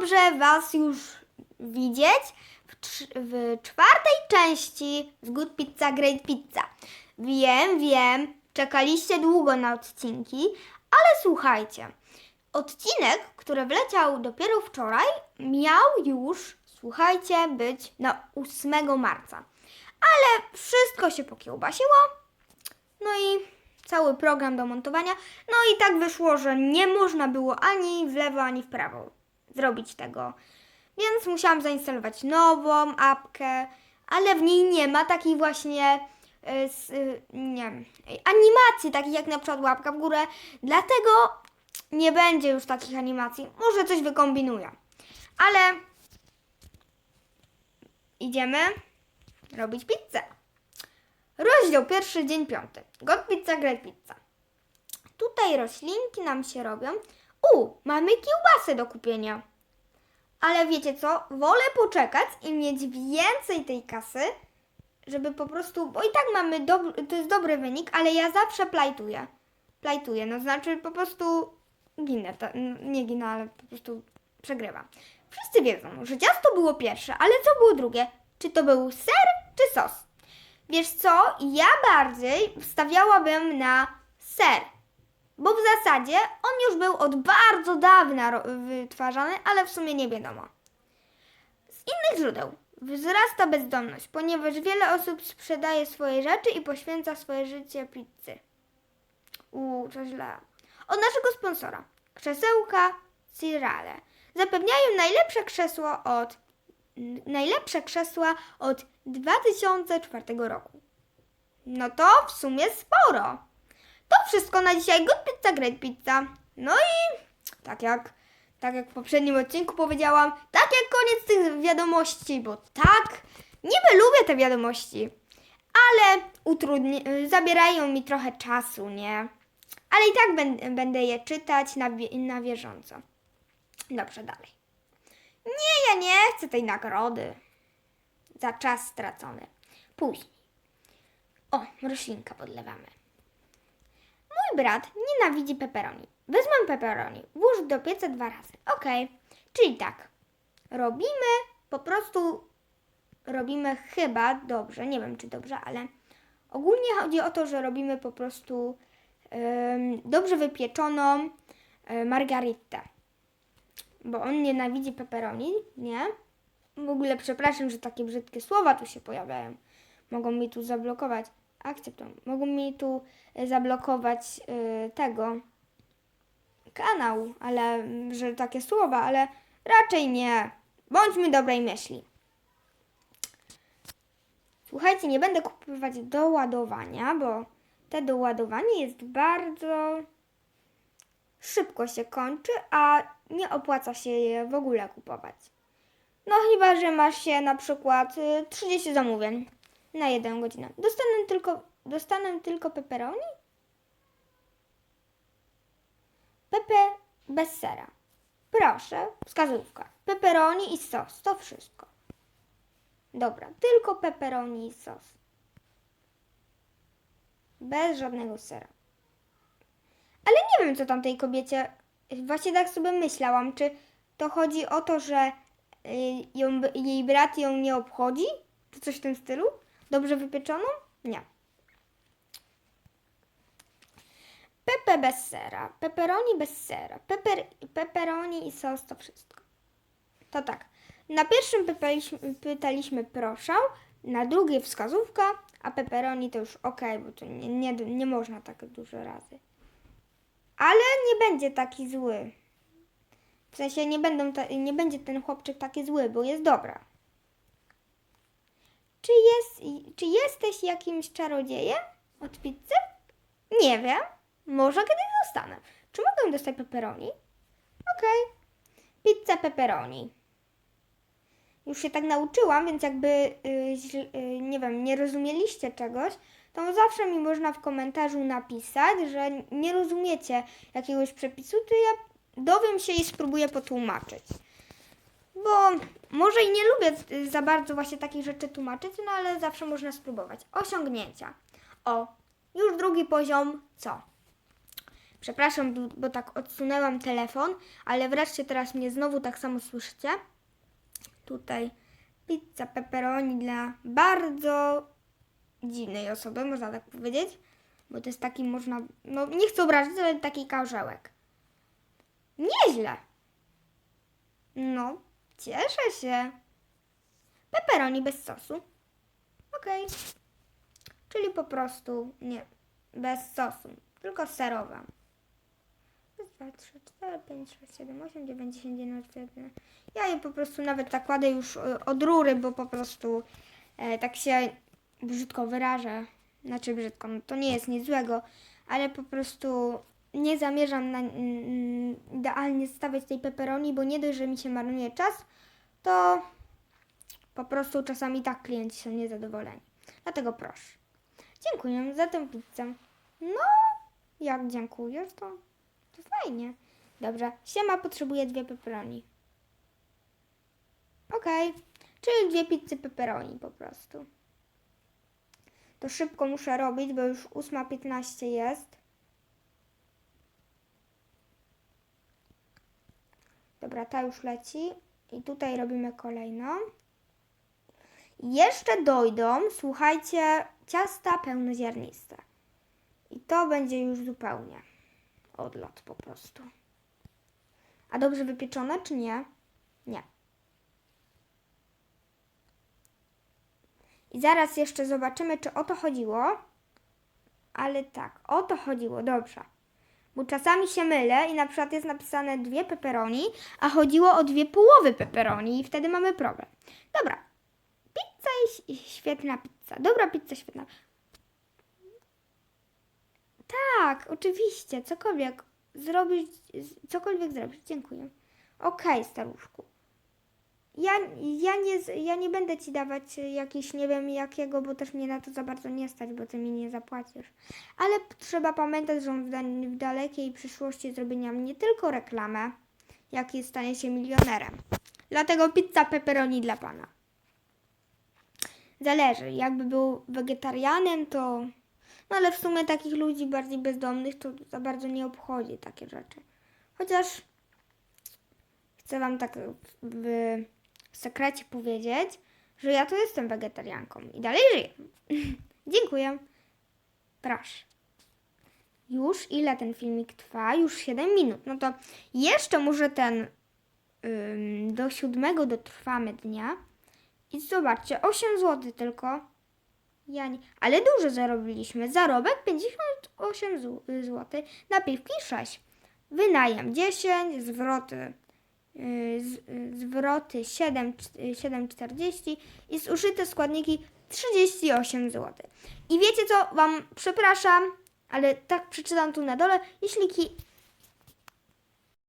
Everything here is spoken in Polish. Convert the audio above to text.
dobrze Was już widzieć w, w czwartej części z Good Pizza Great Pizza. Wiem, wiem, czekaliście długo na odcinki, ale słuchajcie. Odcinek, który wleciał dopiero wczoraj, miał już, słuchajcie, być na 8 marca. Ale wszystko się pokiełbasiło. No i cały program do montowania. No i tak wyszło, że nie można było ani w lewo, ani w prawo zrobić tego. Więc musiałam zainstalować nową apkę, ale w niej nie ma takiej właśnie y, y, nie animacji, takich jak na przykład łapka w górę. Dlatego nie będzie już takich animacji. Może coś wykombinuję. Ale idziemy robić pizzę. Rozdział pierwszy, dzień piąty. God Pizza, Great Pizza. Tutaj roślinki nam się robią. U, mamy kiełbasę do kupienia. Ale wiecie co? Wolę poczekać i mieć więcej tej kasy, żeby po prostu, bo i tak mamy, dob- to jest dobry wynik, ale ja zawsze plajtuję. Plajtuję, no znaczy po prostu ginę, nie ginę, ale po prostu przegrywam. Wszyscy wiedzą, że ciasto było pierwsze, ale co było drugie? Czy to był ser, czy sos? Wiesz co, ja bardziej stawiałabym na ser, bo w zasadzie on już był od bardzo dawna wytwarzany, ale w sumie nie wiadomo. Z innych źródeł wzrasta bezdomność, ponieważ wiele osób sprzedaje swoje rzeczy i poświęca swoje życie pizzy. Uuu, to źle. Od naszego sponsora, krzesełka Cirale. Zapewniają najlepsze krzesło od najlepsze krzesła od 2004 roku. No to w sumie sporo. To wszystko na dzisiaj. Good Pizza, Great Pizza. No i tak jak, tak jak w poprzednim odcinku powiedziałam, tak jak koniec tych wiadomości, bo tak, niby lubię te wiadomości, ale utrudni- zabierają mi trochę czasu, nie? Ale i tak będę, będę je czytać na, na bieżąco. Dobrze, dalej. Nie, ja nie chcę tej nagrody. Za czas stracony. Później. O, roślinka podlewamy. Mój brat nienawidzi pepperoni. Wezmę pepperoni, włóż do pieca dwa razy. Okej, czyli tak. Robimy, po prostu robimy chyba dobrze, nie wiem czy dobrze, ale ogólnie chodzi o to, że robimy po prostu dobrze wypieczoną e, margaritę. Bo on nienawidzi pepperoni, nie? W ogóle przepraszam, że takie brzydkie słowa tu się pojawiają. Mogą mi tu zablokować. Akceptuję. Mogą mi tu e, zablokować e, tego kanał, ale że takie słowa, ale raczej nie. Bądźmy dobrej myśli. Słuchajcie, nie będę kupować do ładowania, bo te doładowanie jest bardzo szybko się kończy, a nie opłaca się je w ogóle kupować. No chyba, że masz się na przykład y, 30 zamówień na jedną godzinę. Dostanę tylko, dostanę tylko pepperoni? Pepe bez sera. Proszę, wskazówka. Pepperoni i sos, to wszystko. Dobra, tylko pepperoni i sos. Bez żadnego sera. Ale nie wiem, co tam tej kobiecie. Właśnie tak sobie myślałam, czy to chodzi o to, że y, ją, jej brat ją nie obchodzi? Czy coś w tym stylu? Dobrze wypieczoną? Nie. Pepe bez sera, pepperoni bez sera, peper, pepperoni i sos to wszystko. To tak. Na pierwszym pytaliśmy, pytaliśmy proszę, na drugie wskazówka, a pepperoni to już ok, bo to nie, nie, nie można tak dużo razy. Ale nie będzie taki zły. W sensie nie, będą ta, nie będzie ten chłopczyk taki zły, bo jest dobra. Czy, jest, czy jesteś jakimś czarodziejem od pizzy? Nie wiem. Może kiedyś zostanę. Czy mogę dostać pepperoni? Okej. Pizza pepperoni. Już się tak nauczyłam, więc jakby, y, źle- y, nie wiem, nie rozumieliście czegoś, to zawsze mi można w komentarzu napisać, że nie rozumiecie jakiegoś przepisu, to ja dowiem się i spróbuję potłumaczyć. Bo może i nie lubię y, za bardzo właśnie takich rzeczy tłumaczyć, no ale zawsze można spróbować. Osiągnięcia. O, już drugi poziom, co? Przepraszam, bo- tak odsunęłam telefon, ale wreszcie teraz mnie znowu tak samo słyszycie. Tutaj pizza pepperoni dla bardzo dziwnej osoby, można tak powiedzieć. Bo to jest taki, można, no nie chcę obrazić, ale taki karzełek. Nieźle. No, cieszę się. Pepperoni bez sosu. Okej. Czyli po prostu nie, bez sosu, tylko serowa. Raz, dwa, trzy, cztery, pięć, sześć, siedem, osiem, dziewięć, dziesięć, jedenaście, dwanaście. Ja je po prostu nawet tak już e, od rury, bo po prostu e, tak się brzydko wyrażę. Znaczy brzydko, no to nie jest nic złego, ale po prostu nie zamierzam na, mm, idealnie stawiać tej peperoni, bo nie dość, że mi się marnuje czas, to po prostu czasami tak klienci są niezadowoleni. Dlatego proszę. Dziękuję za tę pizzę. No, jak dziękujesz, to, to fajnie. Dobrze, siema potrzebuje dwie pepperoni. Okej, czyli dwie pizzy pepperoni po prostu. To szybko muszę robić, bo już 8.15 jest. Dobra, ta już leci. I tutaj robimy kolejną. Jeszcze dojdą, słuchajcie, ciasta pełnoziarniste. I to będzie już zupełnie odlot po prostu. A dobrze wypieczone, czy nie? Nie. I zaraz jeszcze zobaczymy, czy o to chodziło. Ale tak, o to chodziło, dobrze. Bo czasami się mylę i na przykład jest napisane dwie peperoni, a chodziło o dwie połowy peperoni i wtedy mamy problem. Dobra, pizza jest świetna pizza. Dobra pizza, świetna. Tak, oczywiście, cokolwiek zrobić, cokolwiek zrobić, dziękuję. Okej, staruszku. Ja, ja, nie, ja nie będę ci dawać y, jakiś, nie wiem jakiego, bo też mnie na to za bardzo nie stać, bo ty mi nie zapłacisz. Ale trzeba pamiętać, że w, w dalekiej przyszłości zrobienia nie tylko reklamę, jak jest stanie się milionerem. Dlatego pizza pepperoni dla pana. Zależy, jakby był wegetarianem, to. No ale w sumie takich ludzi bardziej bezdomnych to za bardzo nie obchodzi takie rzeczy. Chociaż chcę wam tak w, sekrecie powiedzieć, że ja to jestem wegetarianką i dalej żyję. Dziękuję. Proszę. Już ile ten filmik trwa? Już 7 minut. No to jeszcze może ten ym, do siódmego dotrwamy dnia. I zobaczcie, 8 zł tylko. Ja nie, ale dużo zarobiliśmy. Zarobek 58 zł, napiwki 6. Wynajem 10, zwroty, z, zwroty 7, c- yy, 7,40 i zużyte składniki 38 zł. I wiecie co, Wam przepraszam, ale tak przeczytam tu na dole. Jeśli ki-